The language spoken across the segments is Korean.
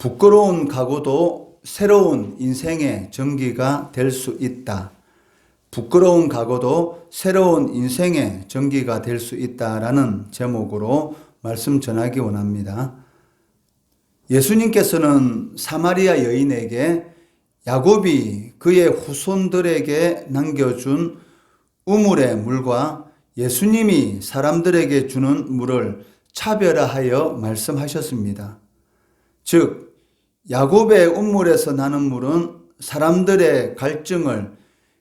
부끄러운 각오도 새로운 인생의 전기가 될 수 있다. 부끄러운 각오도 새로운 인생의 전기가 될 수 있다라는 제목으로 말씀 전하기 원합니다. 예수님께서는 사마리아 여인에게 야곱이 그의 후손들에게 남겨준 우물의 물과 예수님이 사람들에게 주는 물을 차별화하여 말씀하셨습니다. 즉, 야곱의 우물에서 나는 물은 사람들의 갈증을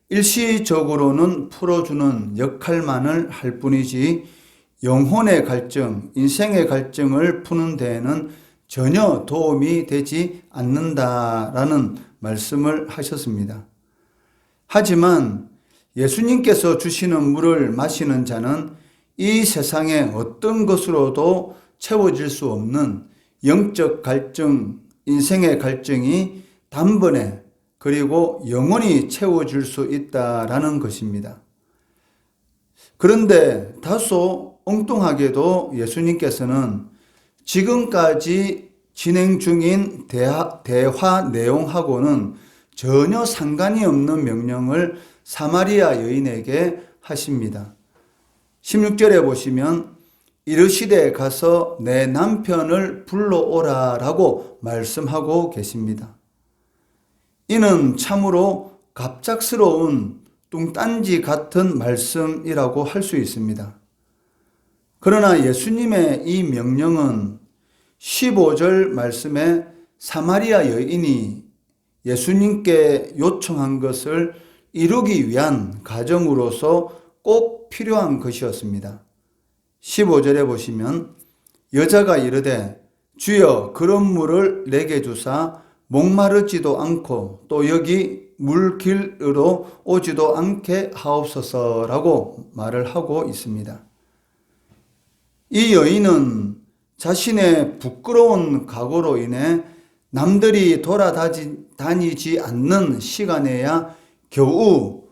일시적으로는 풀어주는 역할만을 할 뿐이지 영혼의 갈증, 인생의 갈증을 푸는 데에는 전혀 도움이 되지 않는다라는 말씀을 하셨습니다. 하지만 예수님께서 주시는 물을 마시는 자는 이 세상의 어떤 것으로도 채워질 수 없는 영적 갈증, 인생의 갈증이 단번에 그리고 영원히 채워질 수 있다라는 것입니다. 그런데 다소 엉뚱하게도 예수님께서는 지금까지 진행 중인 대화, 대화 내용하고는 전혀 상관이 없는 명령을 사마리아 여인에게 하십니다. 16절에 보시면 이르시되 가서 내 남편을 불러오라 라고 말씀하고 계십니다. 이는 참으로 갑작스러운 뚱딴지 같은 말씀이라고 할 수 있습니다. 그러나 예수님의 이 명령은 15절 말씀에 사마리아 여인이 예수님께 요청한 것을 이루기 위한 가정으로서 꼭 필요한 것이었습니다. 15절에 보시면 여자가 이르되 주여 그런 물을 내게 주사 목마르지도 않고 또 여기 물길으로 오지도 않게 하옵소서라고 말을 하고 있습니다. 이 여인은 자신의 부끄러운 각오로 인해 남들이 돌아다니지 않는 시간에야 겨우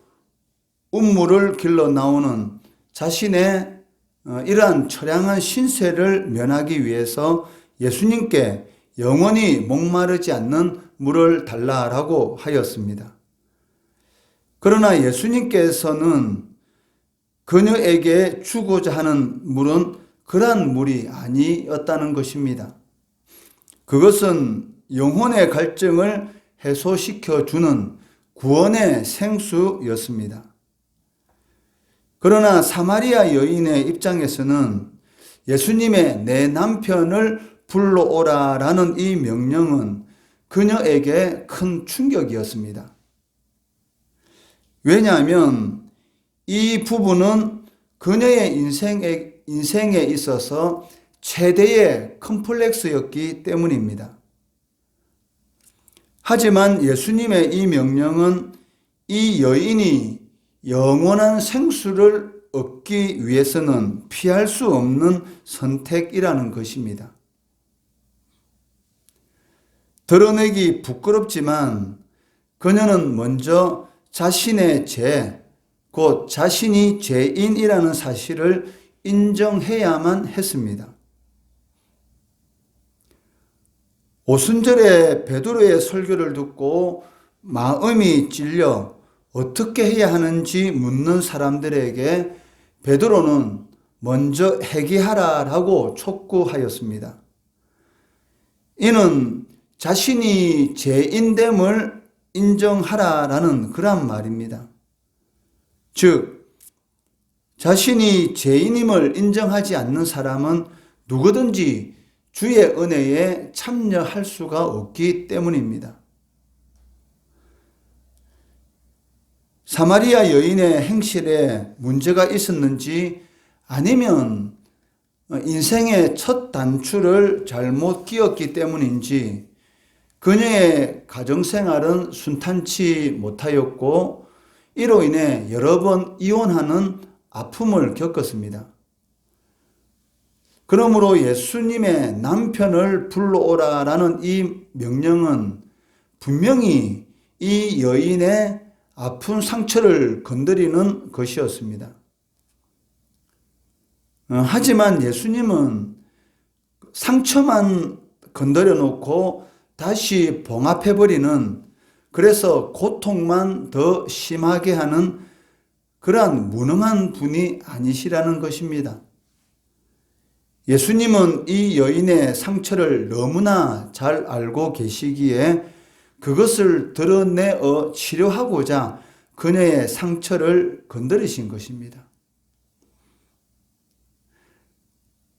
운물을 길러 나오는 자신의 어, 이러한 처량한 신세를 면하기 위해서 예수님께 영원히 목마르지 않는 물을 달라라고 하였습니다. 그러나 예수님께서는 그녀에게 주고자 하는 물은 그러한 물이 아니었다는 것입니다. 그것은 영혼의 갈증을 해소시켜 주는 구원의 생수였습니다. 그러나 사마리아 여인의 입장에서는 예수님의 내 남편을 불러오라 라는 이 명령은 그녀에게 큰 충격이었습니다. 왜냐하면 이 부부는 그녀의 인생에, 인생에 있어서 최대의 컴플렉스였기 때문입니다. 하지만 예수님의 이 명령은 이 여인이 영원한 생수를 얻기 위해서는 피할 수 없는 선택이라는 것입니다. 드러내기 부끄럽지만 그녀는 먼저 자신의 죄, 곧 자신이 죄인이라는 사실을 인정해야만 했습니다. 오순절에 베드로의 설교를 듣고 마음이 찔려 어떻게 해야 하는지 묻는 사람들에게 베드로는 먼저 회개하라라고 촉구하였습니다. 이는 자신이 죄인됨을 인정하라라는 그런 말입니다. 즉, 자신이 죄인임을 인정하지 않는 사람은 누구든지 주의 은혜에 참여할 수가 없기 때문입니다. 사마리아 여인의 행실에 문제가 있었는지 아니면 인생의 첫 단추를 잘못 끼었기 때문인지 그녀의 가정생활은 순탄치 못하였고 이로 인해 여러 번 이혼하는 아픔을 겪었습니다. 그러므로 예수님의 남편을 불러오라라는 이 명령은 분명히 이 여인의 아픈 상처를 건드리는 것이었습니다. 어, 하지만 예수님은 상처만 건드려 놓고 다시 봉합해버리는 그래서 고통만 더 심하게 하는 그러한 무능한 분이 아니시라는 것입니다. 예수님은 이 여인의 상처를 너무나 잘 알고 계시기에 그것을 드러내어 치료하고자 그녀의 상처를 건드리신 것입니다.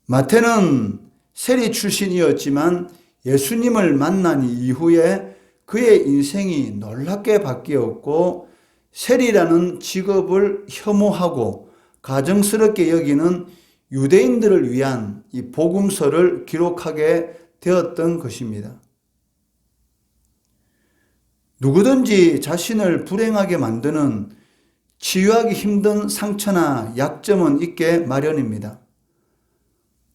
마태는 세리 출신이었지만 예수님을 만난 이후에 그의 인생이 놀랍게 바뀌었고 세리라는 직업을 혐오하고 가정스럽게 여기는 유대인들을 위한 이 복음서를 기록하게 되었던 것입니다. 누구든지 자신을 불행하게 만드는 치유하기 힘든 상처나 약점은 있게 마련입니다.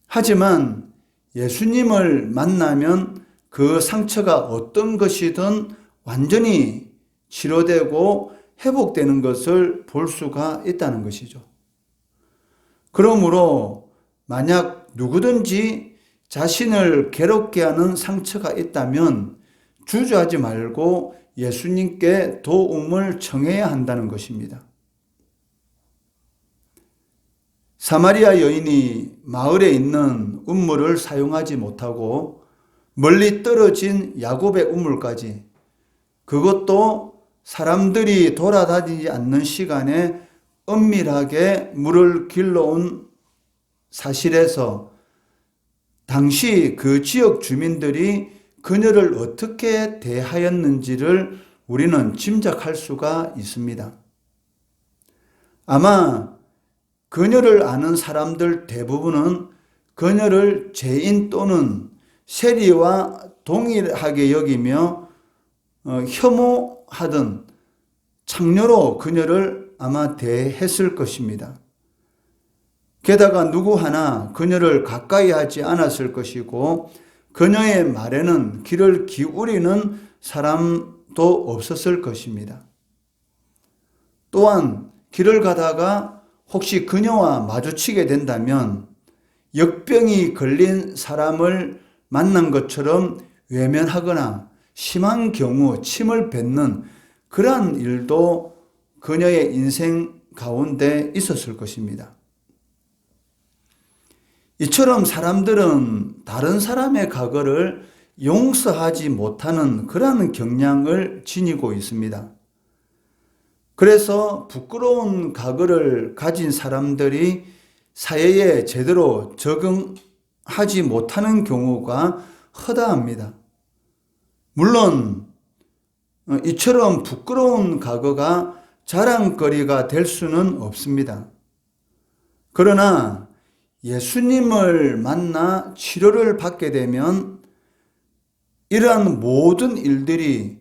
하지만 예수님을 만나면 그 상처가 어떤 것이든 완전히 치료되고 회복되는 것을 볼 수가 있다는 것이죠. 그러므로 만약 누구든지 자신을 괴롭게 하는 상처가 있다면 주저하지 말고 예수님께 도움을 청해야 한다는 것입니다. 사마리아 여인이 마을에 있는 우물을 사용하지 못하고 멀리 떨어진 야곱의 우물까지 그것도 사람들이 돌아다니지 않는 시간에 은밀하게 물을 길러온 사실에서 당시 그 지역 주민들이 그녀를 어떻게 대하였는지를 우리는 짐작할 수가 있습니다. 아마 그녀를 아는 사람들 대부분은 그녀를 죄인 또는 세리와 동일하게 여기며 어, 혐오하던 창녀로 그녀를 아마 대했을 것입니다. 게다가 누구 하나 그녀를 가까이 하지 않았을 것이고 그녀의 말에는 귀를 기울이는 사람도 없었을 것입니다. 또한 길을 가다가 혹시 그녀와 마주치게 된다면 역병이 걸린 사람을 만난 것처럼 외면하거나 심한 경우 침을 뱉는 그러한 일도 그녀의 인생 가운데 있었을 것입니다. 이처럼 사람들은 다른 사람의 과거를 용서하지 못하는 그러한 경향을 지니고 있습니다. 그래서 부끄러운 과거를 가진 사람들이 사회에 제대로 적응하지 못하는 경우가 허다합니다. 물론 어, 이처럼 부끄러운 과거가 자랑거리가 될 수는 없습니다. 그러나 예수님을 만나 치료를 받게 되면 이러한 모든 일들이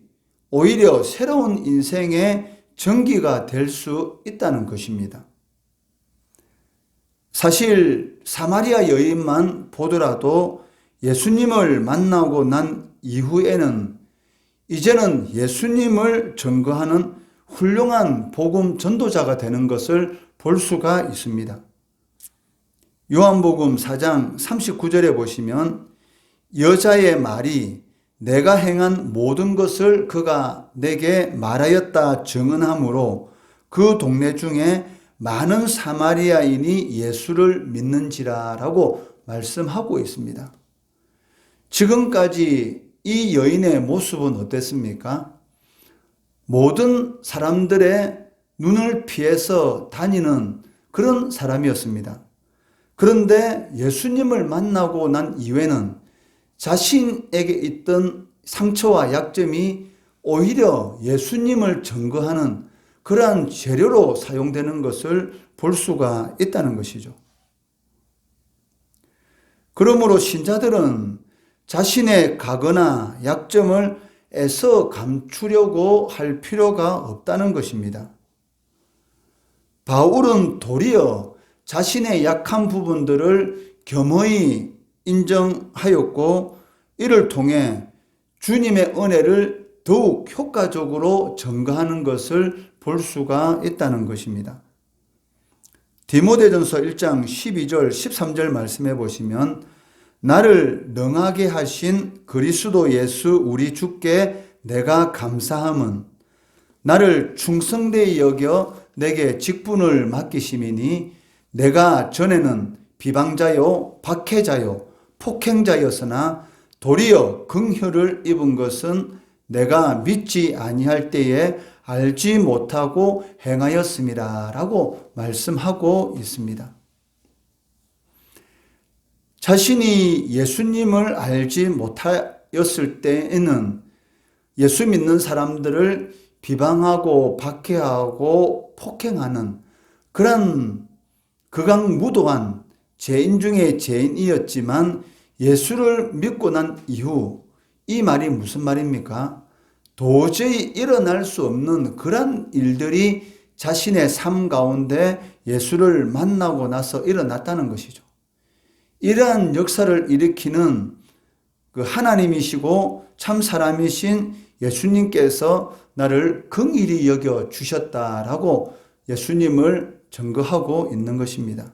오히려 새로운 인생의 전기가 될 수 있다는 것입니다. 사실 사마리아 여인만 보더라도 예수님을 만나고 난 이후에는 이제는 예수님을 증거하는 훌륭한 복음 전도자가 되는 것을 볼 수가 있습니다. 요한복음 4장 39절에 보시면 여자의 말이 내가 행한 모든 것을 그가 내게 말하였다 증언하므로 그 동네 중에 많은 사마리아인이 예수를 믿는지라라고 말씀하고 있습니다. 지금까지 이 여인의 모습은 어땠습니까? 모든 사람들의 눈을 피해서 다니는 그런 사람이었습니다. 그런데 예수님을 만나고 난 이후에는 자신에게 있던 상처와 약점이 오히려 예수님을 증거하는 그러한 재료로 사용되는 것을 볼 수가 있다는 것이죠. 그러므로 신자들은 자신의 가거나 약점을 애써 감추려고 할 필요가 없다는 것입니다. 바울은 도리어 자신의 약한 부분들을 겸허히 인정하였고 이를 통해 주님의 은혜를 더욱 효과적으로 증거하는 것을 볼 수가 있다는 것입니다. 디모데전서 1장 12절 13절 말씀해 보시면 나를 능하게 하신 그리스도 예수 우리 주께 내가 감사함은 나를 충성되이 여겨 내게 직분을 맡기심이니 내가 전에는 비방자요 박해자요 폭행자였으나 도리어 긍휼을 입은 것은 내가 믿지 아니할 때에 알지 못하고 행하였음이라라고 말씀하고 있습니다. 자신이 예수님을 알지 못하였을 때에는 예수 믿는 사람들을 비방하고 박해하고 폭행하는 그런 극악무도한 죄인 중에 죄인이었지만 예수를 믿고 난 이후 이 말이 무슨 말입니까? 도저히 일어날 수 없는 그런 일들이 자신의 삶 가운데 예수를 만나고 나서 일어났다는 것이죠. 이러한 역사를 일으키는 그 하나님이시고 참 사람이신 예수님께서 나를 긍일히 여겨 주셨다라고 예수님을 증거하고 있는 것입니다.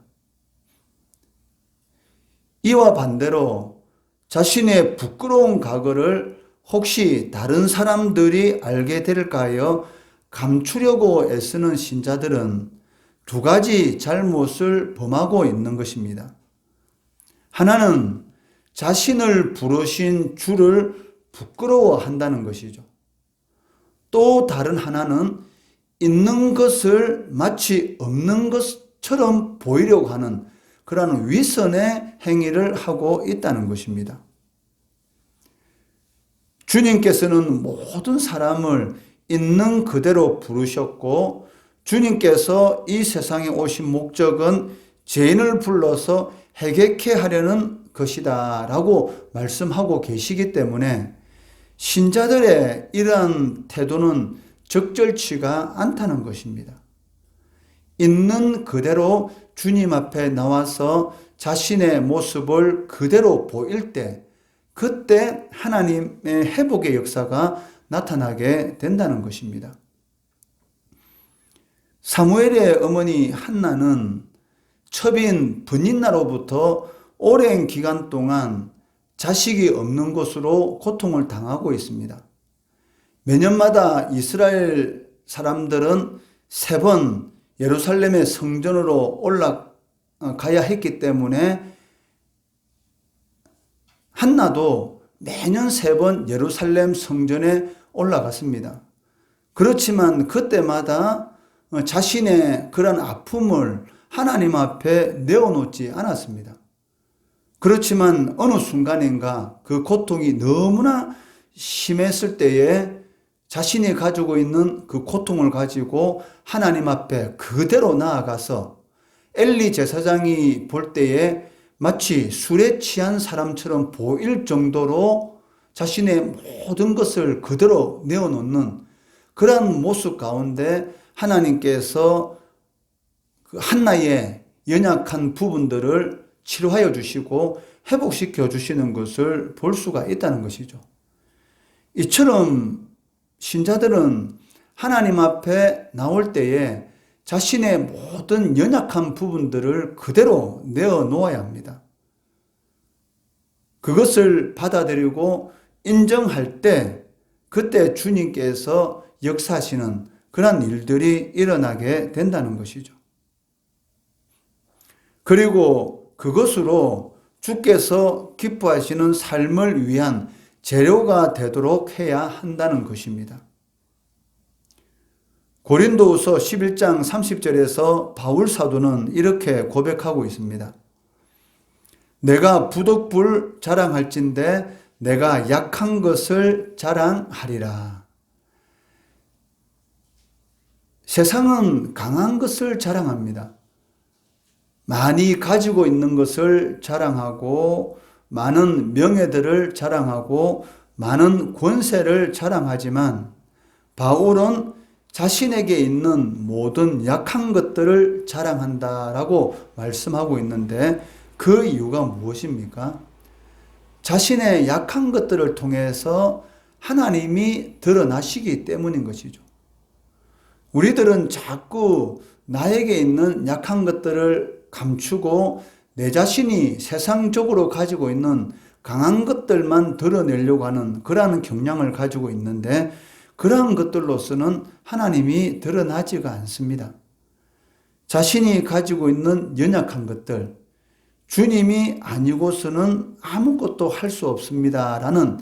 이와 반대로 자신의 부끄러운 과거를 혹시 다른 사람들이 알게 될까 하여 감추려고 애쓰는 신자들은 두 가지 잘못을 범하고 있는 것입니다. 하나는 자신을 부르신 주를 부끄러워한다는 것이죠. 또 다른 하나는 있는 것을 마치 없는 것처럼 보이려고 하는 그러한 위선의 행위를 하고 있다는 것입니다. 주님께서는 모든 사람을 있는 그대로 부르셨고 주님께서 이 세상에 오신 목적은 죄인을 불러서 해결케 하려는 것이다 라고 말씀하고 계시기 때문에 신자들의 이러한 태도는 적절치가 않다는 것입니다. 있는 그대로 주님 앞에 나와서 자신의 모습을 그대로 보일 때, 그때 하나님의 회복의 역사가 나타나게 된다는 것입니다. 사무엘의 어머니 한나는 첩인 분인나로부터 오랜 기간 동안 자식이 없는 것으로 고통을 당하고 있습니다. 매년마다 이스라엘 사람들은 세 번 예루살렘의 성전으로 올라가야 했기 때문에 한나도 매년 세 번 예루살렘 성전에 올라갔습니다. 그렇지만 그때마다 자신의 그런 아픔을 하나님 앞에 내어놓지 않았습니다. 그렇지만 어느 순간인가 그 고통이 너무나 심했을 때에 자신이 가지고 있는 그 고통을 가지고 하나님 앞에 그대로 나아가서 엘리 제사장이 볼 때에 마치 술에 취한 사람처럼 보일 정도로 자신의 모든 것을 그대로 내어놓는 그러한 모습 가운데 하나님께서 그 한나의 연약한 부분들을 치료하여 주시고 회복시켜 주시는 것을 볼 수가 있다는 것이죠. 이처럼 신자들은 하나님 앞에 나올 때에 자신의 모든 연약한 부분들을 그대로 내어 놓아야 합니다. 그것을 받아들이고 인정할 때 그때 주님께서 역사하시는 그런 일들이 일어나게 된다는 것이죠. 그리고 그것으로 주께서 기뻐하시는 삶을 위한 재료가 되도록 해야 한다는 것입니다. 고린도후서 11장 30절에서 바울 사도는 이렇게 고백하고 있습니다. 내가 부덕불 자랑할진대 내가 약한 것을 자랑하리라. 세상은 강한 것을 자랑합니다. 많이 가지고 있는 것을 자랑하고 많은 명예들을 자랑하고 많은 권세를 자랑하지만 바울은 자신에게 있는 모든 약한 것들을 자랑한다라고 말씀하고 있는데 그 이유가 무엇입니까? 자신의 약한 것들을 통해서 하나님이 드러나시기 때문인 것이죠. 우리들은 자꾸 나에게 있는 약한 것들을 감추고 내 자신이 세상적으로 가지고 있는 강한 것들만 드러내려고 하는 그러한 경향을 가지고 있는데 그러한 것들로서는 하나님이 드러나지가 않습니다. 자신이 가지고 있는 연약한 것들, 주님이 아니고서는 아무것도 할 수 없습니다 라는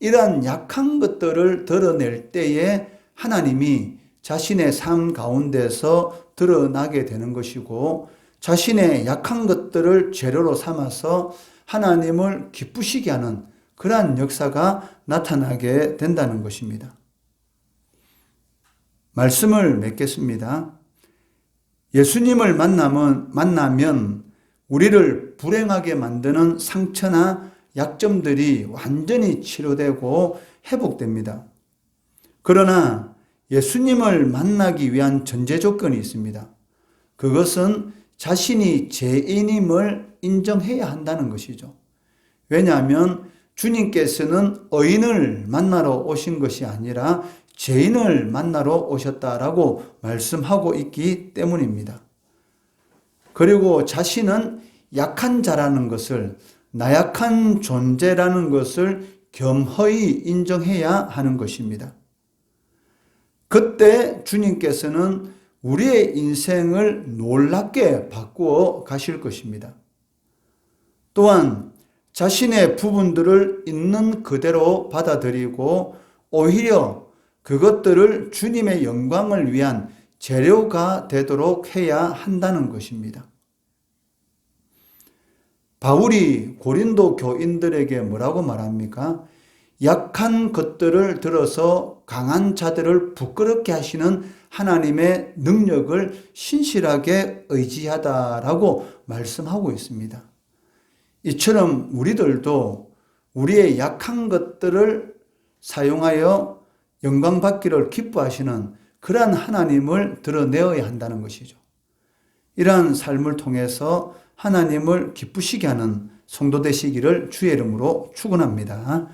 이러한 약한 것들을 드러낼 때에 하나님이 자신의 삶 가운데서 드러나게 되는 것이고 자신의 약한 것들을 재료로 삼아서 하나님을 기쁘시게 하는 그러한 역사가 나타나게 된다는 것입니다. 말씀을 맺겠습니다. 예수님을 만나면, 만나면 우리를 불행하게 만드는 상처나 약점들이 완전히 치료되고 회복됩니다. 그러나 예수님을 만나기 위한 전제 조건이 있습니다. 그것은 자신이 죄인임을 인정해야 한다는 것이죠. 왜냐하면 주님께서는 의인을 만나러 오신 것이 아니라 죄인을 만나러 오셨다라고 말씀하고 있기 때문입니다. 그리고 자신은 약한 자라는 것을 나약한 존재라는 것을 겸허히 인정해야 하는 것입니다. 그때 주님께서는 우리의 인생을 놀랍게 바꾸어 가실 것입니다. 또한 자신의 부분들을 있는 그대로 받아들이고 오히려 그것들을 주님의 영광을 위한 재료가 되도록 해야 한다는 것입니다. 바울이 고린도 교인들에게 뭐라고 말합니까? 약한 것들을 들어서 강한 자들을 부끄럽게 하시는 하나님의 능력을 신실하게 의지하다라고 말씀하고 있습니다. 이처럼 우리들도 우리의 약한 것들을 사용하여 영광 받기를 기뻐하시는 그러한 하나님을 드러내어야 한다는 것이죠. 이러한 삶을 통해서 하나님을 기쁘시게 하는 성도 되시기를 주의 이름으로 축원합니다.